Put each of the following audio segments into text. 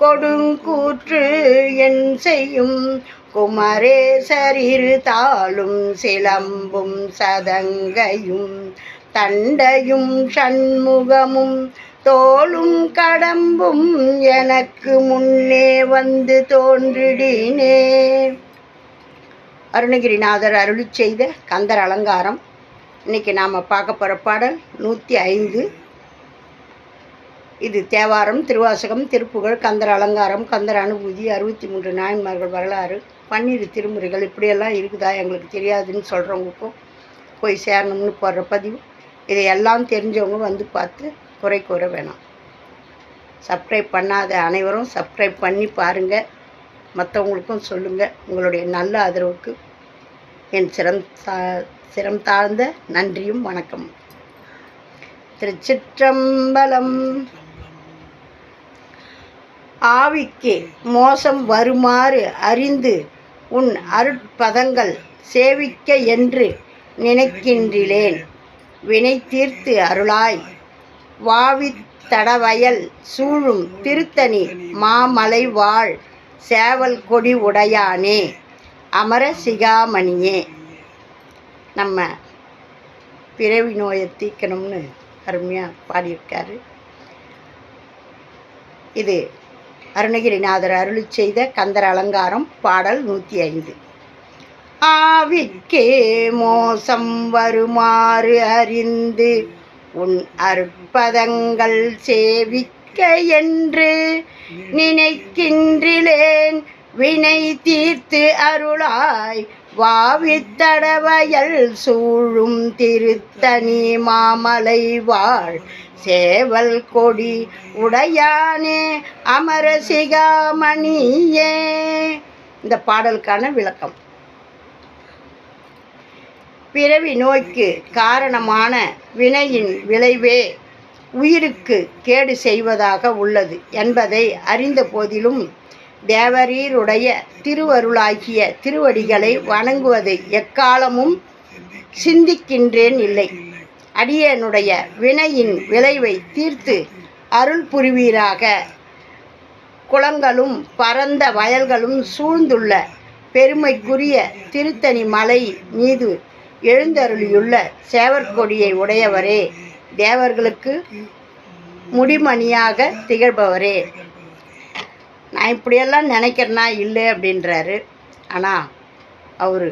கொடுங்கூற்று என் செய்யும். குமரேசரிரு தாளும் சிலம்பும் சதங்கையும் தண்டையும் சண்முகமும் தோளும் கடம்பும் எனக்கு முன்னே வந்து தோன்றிடினே. அருணகிரிநாதர் அருளி செய்த கந்தர் அலங்காரம். இன்னைக்கு நாம் பார்க்க போகிற பாடல் நூற்றி ஐந்து. இது தேவாரம் திருவாசகம் திருப்புகழ் கந்தர் அலங்காரம் கந்தர் அனுபூதி அறுபத்தி மூன்று நாயன்மார்கள் வரலாறு பன்னிரு திருமுறைகள் இப்படியெல்லாம் இருக்குதா எங்களுக்கு தெரியாதுன்னு சொல்கிறவங்களுக்கும் போய் சேரணும்னு போடுற பதிவு. இதை எல்லாம் தெரிஞ்சவங்க வந்து பார்த்து குறை கூற வேணாம். சப்ஸ்கிரைப் பண்ணாத அனைவரும் சப்ஸ்கிரைப் பண்ணி பாருங்கள் மற்றவங்களுக்கும் சொல்லுங்கள் உங்களுடைய நல்ல ஆதரவுக்கு என் சிரம் தா சிரம் தாழ்ந்த நன்றியும் வணக்கம் திருச்சிற்றம்பலம் ஆவிக்கு மோசம் வருமாறு அறிந்து உன் அருட்பதங்கள் சேவிக்க என்று நினைக்கின்றிலேன் வினை தீர்த்து அருளாய். வாவித்தடவயல் சூழும் திருத்தணி மாமலை வாழ் சேவல் கொடி உடையானே அமர சிகாமணியே. நம்ம பிறவி நோயை தீர்க்கணும்னு அருமையாக பாடியிருக்காரு. இது அருணகிரிநாதர் அருளி செய்த கந்தர் அலங்காரம் பாடல் நூற்றி ஐந்து. ஆவிக்கே மோசம் வருமாறு அறிந்து உன் அற்பதங்கள் சேவிக்க என்று நினைக்கின்றிலேன் வினை தீர்த்து அருளாய் வாவித்தடவயல் சூழும் திருத்தணி மாமலை வாழ். சேவல் கொடி உடையானே அமரசிகாமணியே இந்த பாடலுக்கான விளக்கம். பிறவி நோய்க்கு காரணமான வினையின் விளைவே உயிருக்கு கேடு செய்வதாக உள்ளது என்பதை அறிந்த போதிலும் தேவரீருடைய திருவருளாகிய திருவடிகளை வணங்குவதை எக்காலமும் சிந்திக்கின்றேன் இல்லை. அடியனுடைய வினையின் விளைவை தீர்த்து அருள் புரிவீராக. குளங்களும் பரந்த வயல்களும் சூழ்ந்துள்ள பெருமைக்குரிய திருத்தணி மலை மீது எழுந்தருளியுள்ள சேவற்கொடியை உடையவரே. தேவர்களுக்கு முடிமணியாக திகழ்பவரே. நான் இப்படியெல்லாம் நினைக்கிறேன்னா இல்லை அப்படின்றாரு. ஆனால் அவர்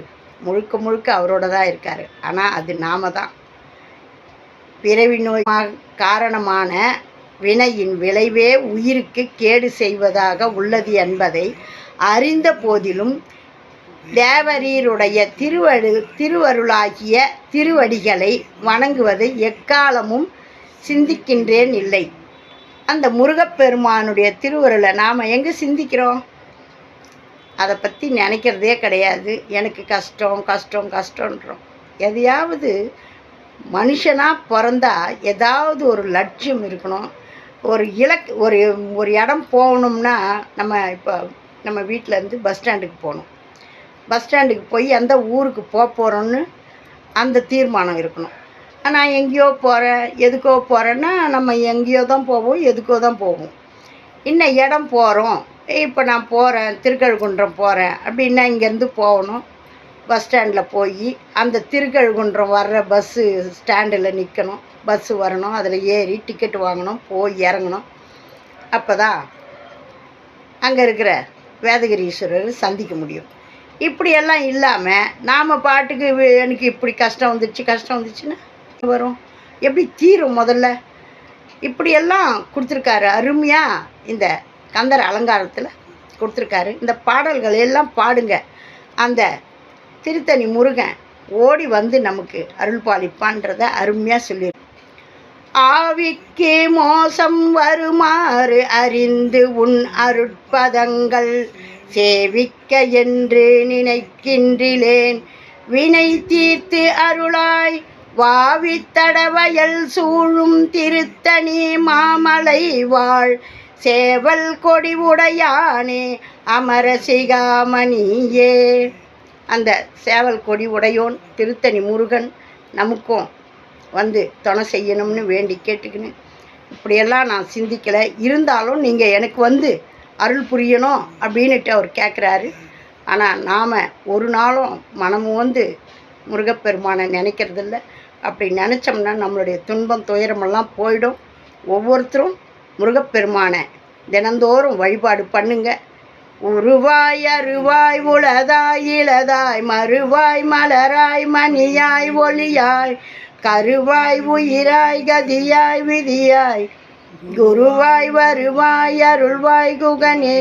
முழுக்க முழுக்க அவரோட தான் இருக்கார். ஆனால் அது நாம தான். பிறவி நோய் காரணமான வினையின் விளைவே உயிருக்கு கேடு செய்வதாக உள்ளது என்பதை அறிந்த போதிலும் தேவரீருடைய திருவடு திருவருளாகிய திருவடிகளை வணங்குவதை எக்காலமும் சிந்திக்கின்றேன் இல்லை. அந்த முருகப்பெருமானுடைய திருவுருளை நாம் எங்கே சிந்திக்கிறோம்? அதை பற்றி நினைக்கிறதே கிடையாது. எனக்கு கஷ்டம் கஷ்டம் கஷ்டன்றோம் எதையாவது மனுஷனாக பிறந்தா ஏதாவது ஒரு லட்சியம் இருக்கணும். ஒரு இலக் ஒரு ஒரு இடம் போகணும்னா நம்ம இப்போ நம்ம வீட்டிலேருந்து பஸ் ஸ்டாண்டுக்கு போகணும். பஸ் ஸ்டாண்டுக்கு போய் எந்த ஊருக்கு போக போகிறோன்னு அந்த தீர்மானம் இருக்கணும். நான் எங்கேயோ போகிறேன் எதுக்கோ போகிறேன்னா நம்ம எங்கேயோ தான் போவோம் எதுக்கோ தான் போவோம். இன்னும் இடம் போகிறோம் இப்போ நான் போகிறேன் திருக்கழுகுன்றம் போகிறேன் அப்படின்னா இங்கேருந்து போகணும். பஸ் ஸ்டாண்டில் போய் அந்த திருக்கழுகுன்றம் வர்ற பஸ்ஸு ஸ்டாண்டில் நிற்கணும் பஸ்ஸு வரணும் அதில் ஏறி டிக்கெட் வாங்கணும் போய் இறங்கணும். அப்போ தான் அங்கே இருக்கிற வேதகிரீஸ்வரர் சந்திக்க முடியும். இப்படியெல்லாம் இல்லாமல் நாம் பாட்டுக்கு எனக்கு இப்படி கஷ்டம் வந்துச்சு கஷ்டம் வந்துச்சுன்னா வரும். எப்படி தீரும் முதல்ல? இப்படியெல்லாம் கொடுத்துருக்காரு. அருமையாக இந்த கந்தர் அலங்காரத்தில் கொடுத்துருக்காரு. இந்த பாடல்கள் எல்லாம் பாடுங்க. அந்த திருத்தணி முருகன் ஓடி வந்து நமக்கு அருள் பாலிப்பான்றத அருமையாக சொல்லி ஆவிக்கு மோசம் வருமாறு அறிந்து உன் அருட்பதங்கள் சேவிக்க என்று நினைக்கின்றிலேன் வினை தீர்த்து அருளாய் வாவித்தடவயல் சூழும் திருத்தணி மாமலை வாழ். சேவல் கொடி உடையானே அமரசிகாமணியே அந்த சேவல் கொடி உடையோன் திருத்தணி முருகன் நமக்கும் வந்து துணை செய்யணும்னு வேண்டி கேட்டுக்கின்னு இப்படியெல்லாம் நான் சிந்திக்கலை. இருந்தாலும் நீங்கள் எனக்கு வந்து அருள் புரியணும் அப்படின்னுட்டு அவர் கேட்குறாரு ஆனால் நாம் ஒரு நாளும் மனமும் வந்து முருகப்பெருமானை நினைக்கிறதில்ல. அப்படி நினச்சோம்னா நம்மளுடைய துன்பம் துயரமெல்லாம் போயிடும். ஒவ்வொருத்தரும் முருகப்பெருமானை தினந்தோறும் வழிபாடு பண்ணுங்க. உருவாய் அருவாய் உளதாய் இளதாய் மறுவாய் மலராய் மணியாய் ஒளியாய் கருவாய் உயிராய் கதியாய் விதியாய் குருவாய் வருவாய் அருள்வாய் குகனே